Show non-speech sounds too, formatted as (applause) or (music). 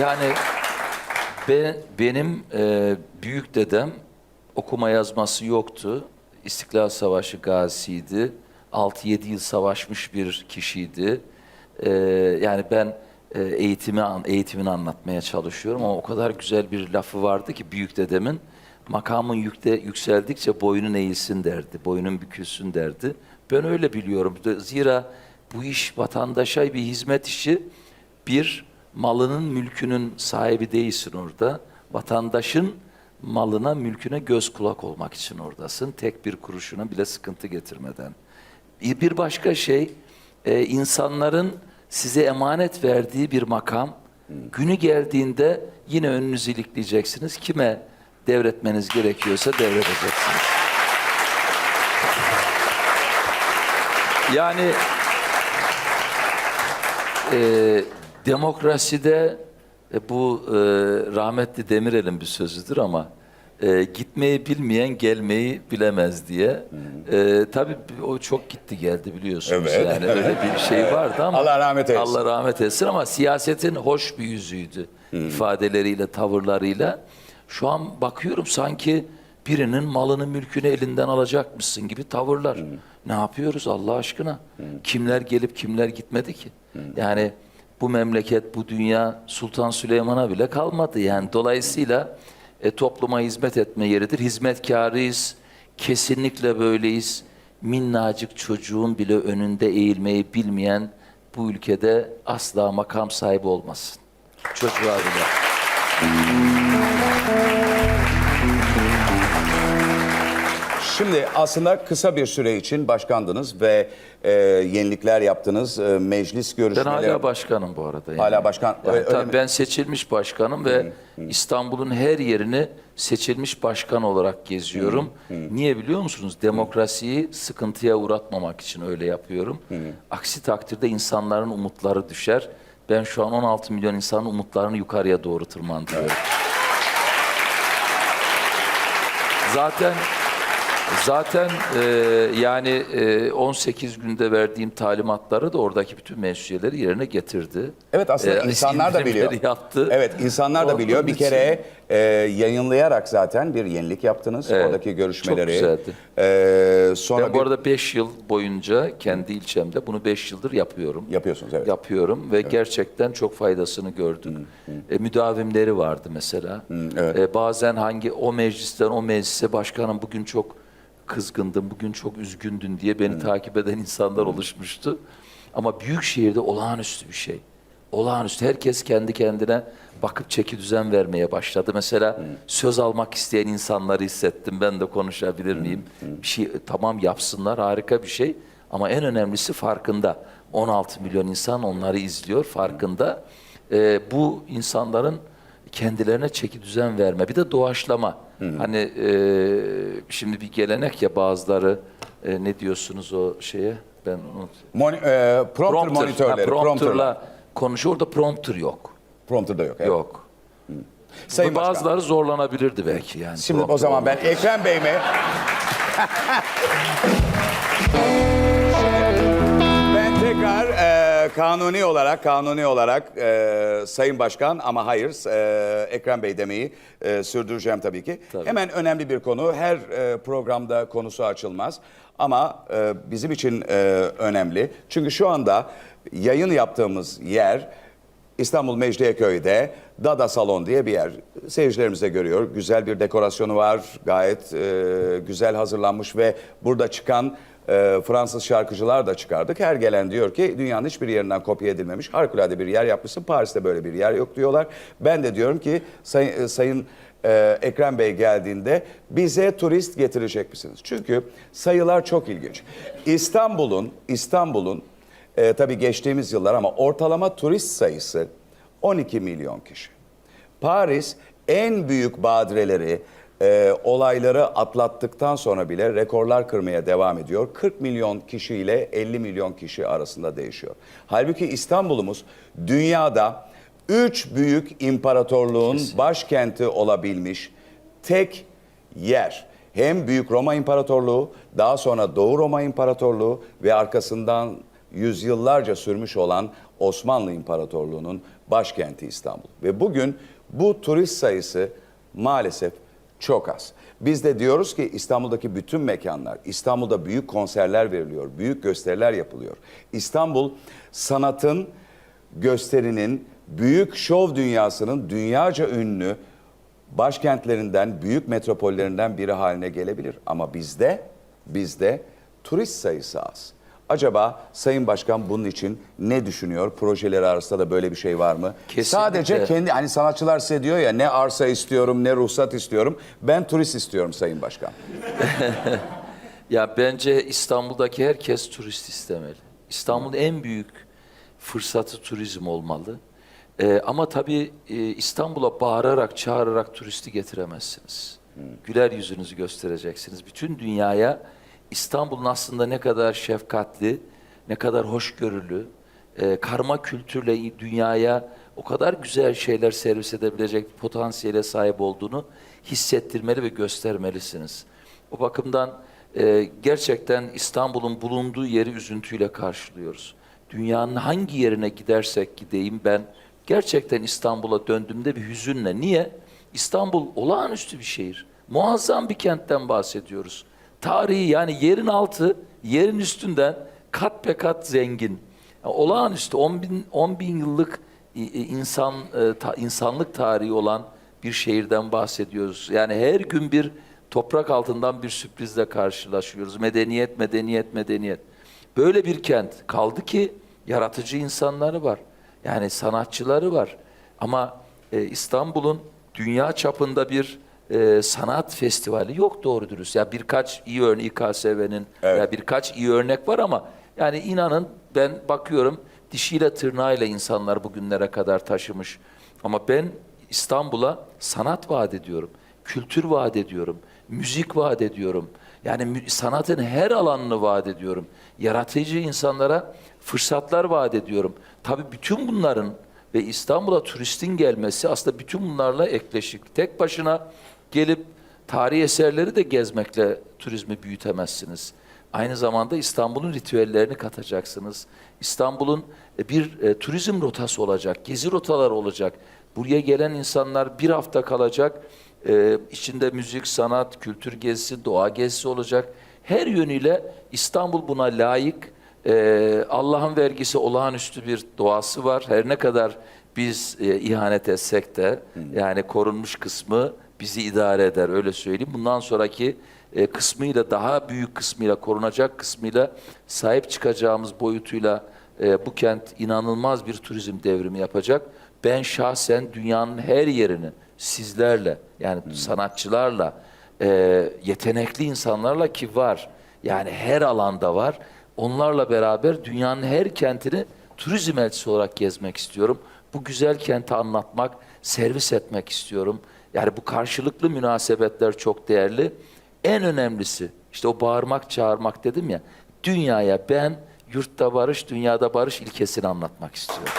Yani ben, benim e, büyük dedem okuma yazması yoktu. İstiklal Savaşı gazisiydi. 6-7 yıl savaşmış bir kişiydi. E, yani ben e, eğitimi eğitimini anlatmaya çalışıyorum ama o kadar güzel bir lafı vardı ki büyük dedemin makamın yükte yükseldikçe boynun eğilsin derdi, boynun bükülsün derdi. Ben öyle biliyorum. Zira bu iş vatandaşa bir hizmet işi. Bir, malının mülkünün sahibi değilsin orada. Vatandaşın malına, mülküne göz kulak olmak için oradasın. Tek bir kuruşuna bile sıkıntı getirmeden. Bir başka şey, e, insanların size emanet verdiği bir makam. Günü geldiğinde yine önünüzü ilikleyeceksiniz. Kime devretmeniz gerekiyorsa devredeceksiniz. Yani e, demokraside e, bu e, rahmetli Demirel'in bir sözüdür ama e, gitmeyi bilmeyen gelmeyi bilemez diye. E, tabii o çok gitti geldi biliyorsunuz. Evet. Yani öyle bir şey (laughs) vardı ama Allah rahmet eylesin. Allah rahmet eylesin ama siyasetin hoş bir yüzüydü ifadeleriyle, tavırlarıyla. Şu an bakıyorum sanki birinin malını, mülkünü elinden alacakmışsın gibi tavırlar. Ne yapıyoruz Allah aşkına? Kimler gelip kimler gitmedi ki? Yani bu memleket, bu dünya Sultan Süleyman'a bile kalmadı. Yani dolayısıyla e, topluma hizmet etme yeridir. Hizmetkarıyız. Kesinlikle böyleyiz. Minnacık çocuğun bile önünde eğilmeyi bilmeyen bu ülkede asla makam sahibi olmasın. Çocuğa bile. Şimdi aslında kısa bir süre için başkandınız ve e, yenilikler yaptınız. E, meclis Ben görüşmeleri. hala başkanım bu arada. yani. Hala başkan. Yani tabii ben seçilmiş başkanım ve İstanbul'un her yerini seçilmiş başkan olarak geziyorum. Niye biliyor musunuz? Demokrasiyi sıkıntıya uğratmamak için öyle yapıyorum. Aksi takdirde insanların umutları düşer. Ben şu an 16 milyon insanın umutlarını yukarıya doğru tırmandırıyorum. Zaten zaten e, yani e, 18 günde verdiğim talimatları da oradaki bütün meclisleri yerine getirdi. Evet aslında E, insanlar da biliyor. Yaptı. Evet insanlar da biliyor. Bir için- kere e, yayınlayarak zaten bir yenilik yaptınız. Evet, Oradaki görüşmeleri. çok güzeldi. E, sonra Ben bir- bu arada 5 yıl boyunca kendi ilçemde bunu 5 yıldır yapıyorum. yapıyorsunuz evet. Yapıyorum ve gerçekten çok faydasını gördüm. E, müdavimleri vardı mesela. evet. E, bazen hangi o meclisten o meclise başkanım bugün çok kızgındım, bugün çok üzgündün diye beni takip eden insanlar oluşmuştu. Ama büyük şehirde olağanüstü bir şey. Olağanüstü. Herkes kendi kendine bakıp çeki düzen vermeye başladı. Mesela söz almak isteyen insanları hissettim. Ben de konuşabilir miyim? Bir şey tamam yapsınlar harika bir şey. Ama en önemlisi farkında. 16 milyon insan onları izliyor farkında. Ee, bu insanların kendilerine çeki düzen verme. Bir de doğaçlama. Hani e, şimdi bir gelenek ya bazıları e, ne diyorsunuz o şeye? Ben unut. Mon- e, prompter, ha, monitörleri. prompterla. prompterla konuşuyor. Orada prompter yok. Prompter da yok. evet. Yok. Sayın Başkan. Bazıları zorlanabilirdi belki yani. Şimdi o prompter zaman ben. Ekrem Bey mi? (laughs) ben tekrar e, kanuni olarak kanuni olarak e, Sayın Başkan ama hayır e, Ekrem Bey demeyi e, sürdüreceğim tabii ki. Tabii. Hemen önemli bir konu. Her e, programda konusu açılmaz. Ama e, bizim için e, önemli. Çünkü şu anda yayın yaptığımız yer İstanbul Mecidiyeköy'de Dada Salon diye bir yer. Seyircilerimiz de görüyor. Güzel bir dekorasyonu var. Gayet e, güzel hazırlanmış ve burada çıkan e, Fransız şarkıcılar da çıkardık. Her gelen diyor ki dünyanın hiçbir yerinden kopya edilmemiş. Harikulade bir yer yapmışsın. Paris'te böyle bir yer yok diyorlar. Ben de diyorum ki say, e, Sayın e, Ekrem Bey geldiğinde bize turist getirecek misiniz? Çünkü sayılar çok ilginç. İstanbul'un İstanbul'un e, tabii geçtiğimiz yıllar ama ortalama turist sayısı 12 milyon kişi. Paris en büyük badireleri, e, olayları atlattıktan sonra bile rekorlar kırmaya devam ediyor. 40 milyon kişi ile 50 milyon kişi arasında değişiyor. Halbuki İstanbul'umuz dünyada 3 büyük imparatorluğun başkenti olabilmiş tek yer. Hem Büyük Roma İmparatorluğu, daha sonra Doğu Roma İmparatorluğu ve arkasından yüzyıllarca sürmüş olan Osmanlı İmparatorluğu'nun başkenti İstanbul. Ve bugün bu turist sayısı maalesef çok az. Biz de diyoruz ki İstanbul'daki bütün mekanlar, İstanbul'da büyük konserler veriliyor, büyük gösteriler yapılıyor. İstanbul sanatın, gösterinin, büyük şov dünyasının dünyaca ünlü başkentlerinden, büyük metropollerinden biri haline gelebilir. Ama bizde, bizde turist sayısı az. Acaba Sayın Başkan bunun için ne düşünüyor? Projeleri arasında da böyle bir şey var mı? Kesinlikle. Sadece kendi hani sanatçılar size diyor ya ne arsa istiyorum ne ruhsat istiyorum. Ben turist istiyorum Sayın Başkan. (laughs) Ya bence İstanbul'daki herkes turist istemeli. İstanbul'un en büyük fırsatı turizm olmalı. Ee, ama tabii e, İstanbul'a bağırarak, çağırarak turisti getiremezsiniz. Güler yüzünüzü göstereceksiniz. Bütün dünyaya İstanbul'un aslında ne kadar şefkatli, ne kadar hoşgörülü, e, karma kültürle dünyaya o kadar güzel şeyler servis edebilecek potansiyele sahip olduğunu hissettirmeli ve göstermelisiniz. O bakımdan e, gerçekten İstanbul'un bulunduğu yeri üzüntüyle karşılıyoruz. Dünyanın hangi yerine gidersek gideyim ben gerçekten İstanbul'a döndüğümde bir hüzünle. Niye? İstanbul olağanüstü bir şehir. Muazzam bir kentten bahsediyoruz. Tarihi yani yerin altı, yerin üstünden kat be kat zengin. Yani olağanüstü 10 bin, 10 bin yıllık i- i- insan e, insanlık tarihi olan bir şehirden bahsediyoruz. Yani her gün bir toprak altından bir sürprizle karşılaşıyoruz. Medeniyet, medeniyet, medeniyet. Böyle bir kent kaldı ki yaratıcı insanları var. Yani sanatçıları var. Ama e, İstanbul'un dünya çapında bir e, sanat festivali yok doğru dürüst. Ya birkaç iyi örnek İKSV'nin Evet. ya birkaç iyi örnek var ama yani inanın ben bakıyorum dişiyle tırnağıyla insanlar bugünlere kadar taşımış. Ama ben İstanbul'a sanat vaat ediyorum, kültür vaat ediyorum, müzik vaat ediyorum. Yani mü- sanatın her alanını vaat ediyorum. Yaratıcı insanlara fırsatlar vaat ediyorum. Tabii bütün bunların ve İstanbul'a turistin gelmesi aslında bütün bunlarla ekleşik. Tek başına gelip tarihi eserleri de gezmekle turizmi büyütemezsiniz. Aynı zamanda İstanbul'un ritüellerini katacaksınız. İstanbul'un e, bir e, turizm rotası olacak, gezi rotaları olacak. Buraya gelen insanlar bir hafta kalacak. E, içinde müzik, sanat, kültür gezisi, doğa gezisi olacak. Her yönüyle İstanbul buna layık. E, Allah'ın vergisi olağanüstü bir doğası var. Her ne kadar biz e, ihanet etsek de yani korunmuş kısmı bizi idare eder öyle söyleyeyim. Bundan sonraki e, kısmıyla daha büyük kısmıyla korunacak kısmıyla sahip çıkacağımız boyutuyla e, bu kent inanılmaz bir turizm devrimi yapacak. Ben şahsen dünyanın her yerini sizlerle yani sanatçılarla e, yetenekli insanlarla ki var yani her alanda var. Onlarla beraber dünyanın her kentini turizm elçisi olarak gezmek istiyorum. Bu güzel kenti anlatmak, servis etmek istiyorum. Yani bu karşılıklı münasebetler çok değerli. En önemlisi işte o bağırmak çağırmak dedim ya. Dünyaya ben yurtta barış, dünyada barış ilkesini anlatmak istiyorum.